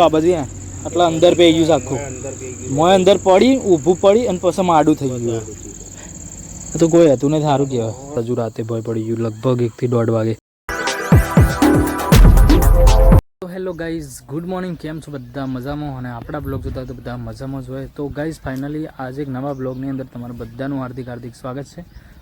આ બધી આટલા અંદર પે ગયું આખું. મોય અંદર પડી, ઊભું પડી અને પછી માડું થઈ ગયું. તો કોઈ હતું નહીં, સારું કહેવાય. હજુ રાતે ભય પડી ગયું, લગભગ એકથી દોઢ વાગે. Hello guys, good morning. કેમ છો બધા? મજામાં? અને આપણા બ્લોગ જોતા તો બધા મજામાં જ હોય. તો ગાઈઝ, ફાઇનલી આજે એક નવા બ્લોગની અંદર તમારું બધાનું હાર્દિક હાર્દિક સ્વાગત છે.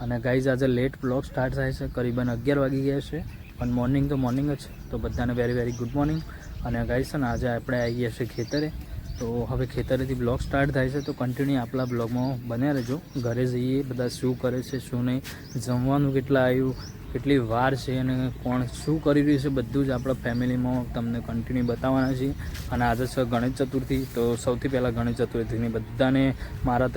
અને ગાઈઝ, આજે લેટ બ્લોગ સ્ટાર્ટ થાય છે. કરીબન અગિયાર વાગી ગયા છે. પણ મોર્નિંગ તો મોર્નિંગ જ છે. તો બધાને વેરી વેરી ગુડ મોર્નિંગ અને ગાઈશ છે ને, આજે આપણે આવી ગયા છીએ ખેતરે. તો હવે ખેતરેથી બ્લોગ સ્ટાર્ટ થાય છે, તો કન્ટિન્યુ આપણા બ્લોગમાં બન્યા રહેજો. ઘરે જઈએ, બધા શું કરે છે, શું નહીં, જમવાનું કેટલા આવ્યું, કેટલી વાર છે અને કોણ શું કરી રહ્યું છે, બધું જ આપણા ફેમિલીમાં તમને કન્ટિન્યુ બતાવવાના છીએ. અને આજે છે ગણેશ ચતુર્થી, તો સૌથી પહેલાં ગણેશ ચતુર્થીની બધાને મારા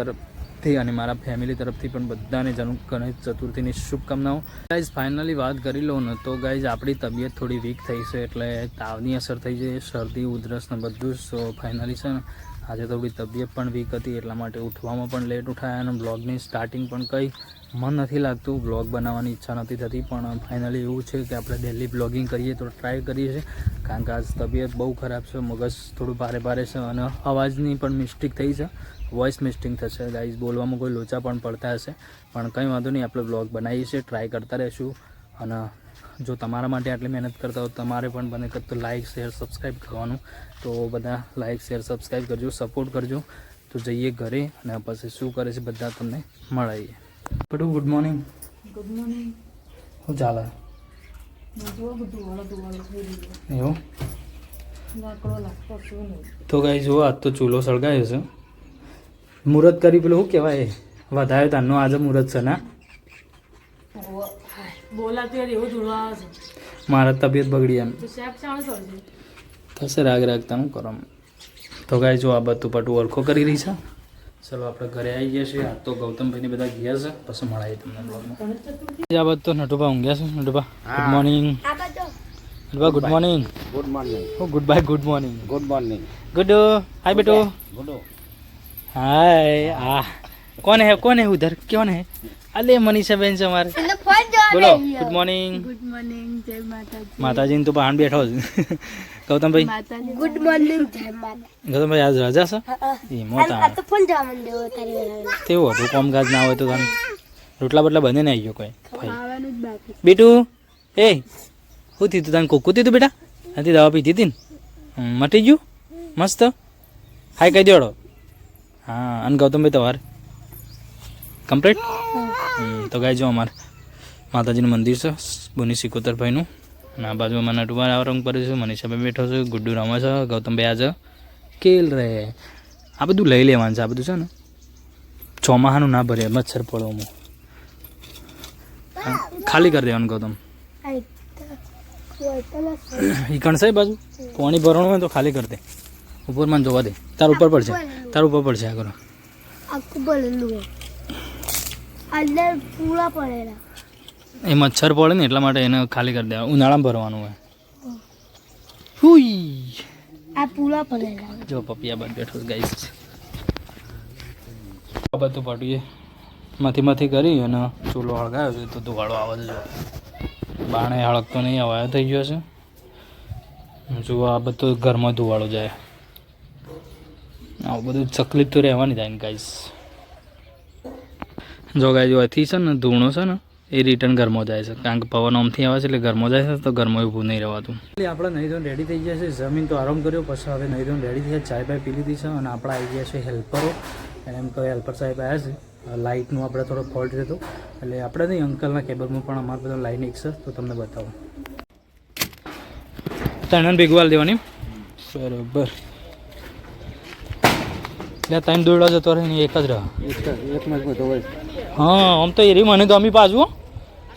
તરફથી અને મારા ફેમિલી તરફથી પણ બધાને જનુ ગણેશ ચતુર્થીની શુભકામનાઓ. ગાઈઝ ફાઇનલી વાત કરી લઉં ને તો ગાઈઝ આપણી તબિયત થોડી વીક થઈ છે એટલે તાવની અસર થઈ છે, શરદી, ઉધરસ ને બધું જ. સો ફાઇનલી છે ને, આજે થોડી તબિયત પણ વીક હતી એટલા માટે ઉઠવામાં પણ લેટ ઉઠાયા અને બ્લોગની સ્ટાર્ટિંગ પણ કંઈ મન નથી લાગતું બ્લોગ બનાવવાની ઈચ્છા નથી થતી, પણ ફાઇનલી એવું છે કે આપણે ડેલી બ્લોગિંગ કરીએ તો ટ્રાય કરીએ છીએ. કારણ કે આજ તબિયત બહુ ખરાબ છે, મગજ થોડું ભારે ભારે છે અને અવાજની પણ મિસ્ટેક થઈ છે. વોઇસ મિસ્ટેક થશે. ગાઈઝ બોલવામાં કોઈ લોચા પણ પડતા હશે. પણ કંઈ વાંધો નહીં, આપણે બ્લોગ બનાવીએ છીએ ટ્રાય કરતા રહીશું. અને જો તમારા માટે આટલી મહેનત કરતા હો, તમારે પણ બને તો લાઇક શેર સબસ્ક્રાઈબ કરવાનું. તો બધા લાઇક શેર સબસ્ક્રાઈબ કરજો સપોર્ટ કરજો. તો જઈએ ઘરે અને પછી શું કરે છે, બધા તમને મળાઈએ બટુ ગુડ મોર્નિંગ ગુડ મોર્નિંગ શું ચાલે? એવું? તો કઈ જુઓ આજ તો ચૂલો સળગાયો છે. મુહૂર્ત કરી પેલું શું કહેવાય? વધારે તારનું આજે મુહૂર્ત છે ના? મારા તબિયત બગડી એમ. થશે રાગ રાખતા હું કરો તો ગાઈ જો આ બધું પાટું ઓળખો કરી રહી છે? ચલો આપણે ઘરે આવી ગયા છીએ. તો ગૌતમભાઈ બધા ગયા છે. પછી મળાવીએ તમને બ્લોગમાં આ બાદ તો નટુભા ઊંઘ્યા છે. Natubha good morning Natubha good morning good morning ઓ good bye good morning good morning good. Hi બેટો. ગુડ. હાય આ. કોણ હે? કોણ હે ઉધર? કોણ હે? અલે મનીષા બેન છે અમારે. બોલો ગુડ મોર્નિંગ ગુડ મોર્નિંગ જય માતાજી. માતાજીને તો બહાર બેઠો છે. ગૌતમભાઈ? ગુડ મોર્નિંગ ગૌતમભાઈ આજ રજા છે? એ મોટા તેવું હતું? કામકાજ ના હોય તો તમે રોટલા બટલા બને ને આવી ગયો કોઈ. ભાઈ. બેટુ એ શું થયું તું તને? કોકું થયું બેટા? નથી દવા પીધી હતી ને? મટી ગયું? મસ્ત? હાય કહી દેડો. હા અને ગૌતમભાઈ તમારે? કમ્પ્લીટ? તો ગાય જો અમારે માતાજીનું મંદિર છે બોની સિકોતરભાઈનું અને આ બાજુ મને નટુભાઈ આ રંગ પર છે મનીષાભાઈ બેઠો છું, ગુડ્ડુ છે ગૌતમભાઈ આજે કેલ રહે આ બધું લઈ લેવાનું છે, આ બધું છે ને? ચોમાહાનું ના ભરે, મચ્છર પડવામાં ખાલી કરી દેવાનું ગૌતમ. ઈ કણસે બાજુ? પાણી ભરવાનું હોય તો ખાલી કરી દે. ઉપર મને જોવા દે. તાર ઉપર પડશે. તાર ઉપર પડશે આ કરો. આખું ભરેલું અંદર પૂરા પડેલા. એ મચ્છર પડે ને એટલા માટે એને ખાલી કરી દેવા. ઉનાળામાં ભરવાનું હોય. હુઈ! આ પૂરા પડેલા જો પપિયા બાદ બેઠો ગાઈસ આ બધું પાટીએ મથી મથી કરી અને ચૂલો હળગાવ્યો છે તો ધુવાળો આવે છે બાણે હળગતો નહીં હવાયો થઈ ગયો છે. જુઓ આ બધું ઘરમાં ધુવાળો જાય. આવું બધું તકલીફ તો રહેવાની થાય ને ગાઈસ જો ગાઈ જો અહીંથી છે ને ધૂણો છે ને એ રિટર્ન ઘરમાં જાય છે. કારણ કે પવન આમથી આવે છે એટલે ઘરમાં જાય છે તો ઘરમાં ઊભું નહીં રહેવાતું. એટલે આપણે નહીં ધોન રેડી થઈ ગયા છે. જમીન તો આરામ કર્યો પછી હવે નહીં ધોન રેડી થયા. ચાય પાય પી લીધી છે અને આપણે આવી ગયા છે હેલ્પરો અને એમ કહે હેલ્પર સાહેબ આવ્યા છે. લાઇટનું આપણે થોડો ફોલ્ટ હતો એટલે આપણે નહીં અંકલના કેબલમાં પણ અમારે બધા લાઈન એક છે તો તમને બતાવો. ત્રણ ભેગવાલ દેવાની. બરોબર. એટલે ત્રણ દોડવા જતો રહે એક જ રહે. એક જ બધો હોય. હા આમ તો એરી મને ગમી પાછું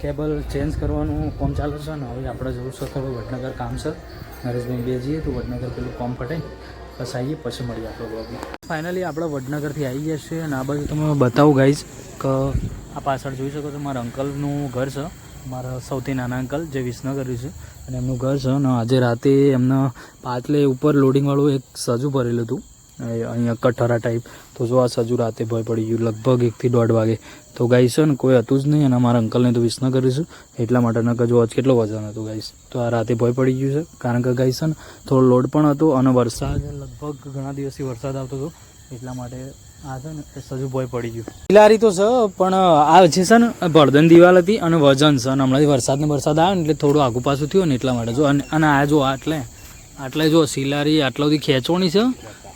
કેબલ ચેન્જ કરવાનું કામ ચાલે છે ને હવે આપણે જવું છે થોડું વડનગર કામ છે. નરેશભાઈ બે જઈએ તો વડનગર પેલું કામ પટાઈ, બસ આવીએ, પછી મળીએ આપણો બ્લોગમાં ફાઇનલી આપણે વડનગરથી આવી ગયા છીએ અને આ બાજુ તમે બતાવું ગાઈઝ કે આ પાછળ જોઈ શકો છો મારા અંકલનું ઘર છે. મારા સૌથી નાના અંકલ જે વિસનગર છે. અને એમનું ઘર છે અને આજે રાતે એમના પાટલે ઉપર લોડિંગવાળું એક સજુ ભરેલું હતું. અહીંયા કઠારા ટાઈપ તો જો આ સજુ રાતે ભય પડી ગયું, લગભગ એકથી દોઢ વાગે. તો ગાઈસ છે ને, કોઈ હતું જ નહીં અને મારા અંકલને તો વિસ ન કરીશું એટલા માટે નકર જો આજ કેટલો વજન હતું ગાઈસ તો આ રાતે ભય પડી ગયું છે. કારણ કે ગાઈસ છે ને, થોડો લોડ પણ હતો અને વરસાદ, લગભગ ઘણા દિવસથી વરસાદ આવતો હતો. એટલા માટે આ છે ને સજુ ભય પડી ગયું. પિલારી તો છે, પણ આ જે છે ને ભરદન દિવાલ હતી અને વજન છે. અને હમણાંથી વરસાદને વરસાદ આવે ને એટલે થોડું આગુ પાછું થયું ને એટલા માટે. જો, અને અને આ જો આટલે આટલે જો સિલારી આટલા બધી ખેંચવાની છે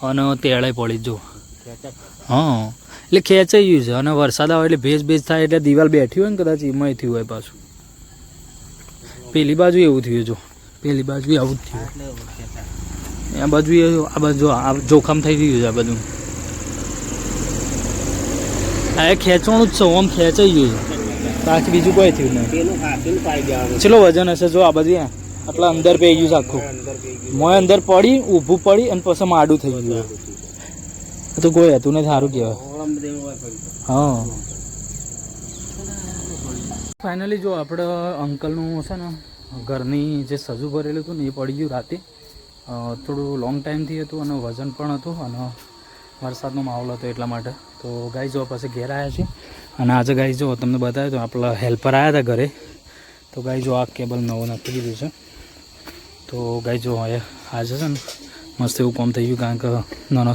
અને તેળે પડી જ. હા એટલે ખેંચાઈ ગયું છે અને વરસાદ આવે એટલે ભેજ ભેજ થાય એટલે દિવાલ બેઠી હોય ને કદાચ એમાં થયું હોય પાછું. પેલી બાજુ એવું થયું જો. પેલી બાજુ આવું જ થયું. આ બાજુ આ બાજુ આ જોખમ થઈ ગયું છે આ બધું. આ એ ખેંચવાનું જ છે ઓમ ખેંચાઈ ગયું છે. બાકી બીજું કોઈ થયું નહીં. ચલો વજન હશે જો આ બધી આટલા અંદર પે ગયું આખું. મોય અંદર પડી, ઊભું પડી અને પછી માડું થઈ ગયું. તો કોઈ હતું ને સારું કહેવાય. હા. ફાઇનલી જો આપણે અંકલનું છે ને, ઘરની જે સજુ ભરેલું હતું ને, એ પડી ગયું રાતે. થોડું લોંગ ટાઈમથી હતું અને વજન પણ હતું અને વરસાદનો માહોલ હતો એટલા માટે. તો ગાઈ જો પછી ઘેર આવ્યા છે અને આજે ગાઈ જો તમને બતાવ્યું તો આપણા હેલ્પર આવ્યા હતા ઘરે. તો ગાઈ જો આ કેબલ નવો નાખી દીધું છે. તો ગાઈ જો આજે છે ને, મસ્ત એવું કામ થઈ ગયું કારણ કે નાનો,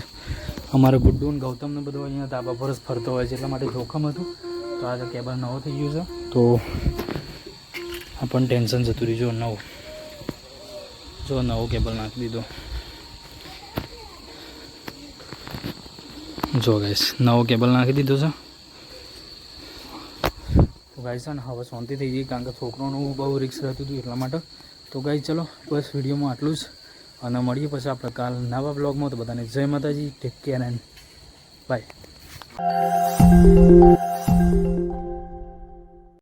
અમારે ગુડ્ડુ ને ગૌતમ ને બધું અહીંયા ધાબા પર ફરતો હોય છે, એટલા માટે જોખમ હતું. તો આજે કેબલ નવો થઈ ગયું છે, તો આ પણ ટેન્શન જતું રહ્યું, જો નવું. જો નવો કેબલ નાખી દીધો. જો ગાઈશ નવો કેબલ નાખી દીધો છે. તો ગાઈશ ને, હવે શાંતિ થઈ ગઈ કારણ કે છોકરોનું બહુ રિક્સ રહેતું હતું એટલા માટે. તો ગાઈ ચલો, બસ વિડીયોમાં આટલું જ. અને મળીએ પછી આપણે કાલ નવા બ્લોગમાં. તો બધાને જય માતાજી ટેક કેર એન્ડ બાય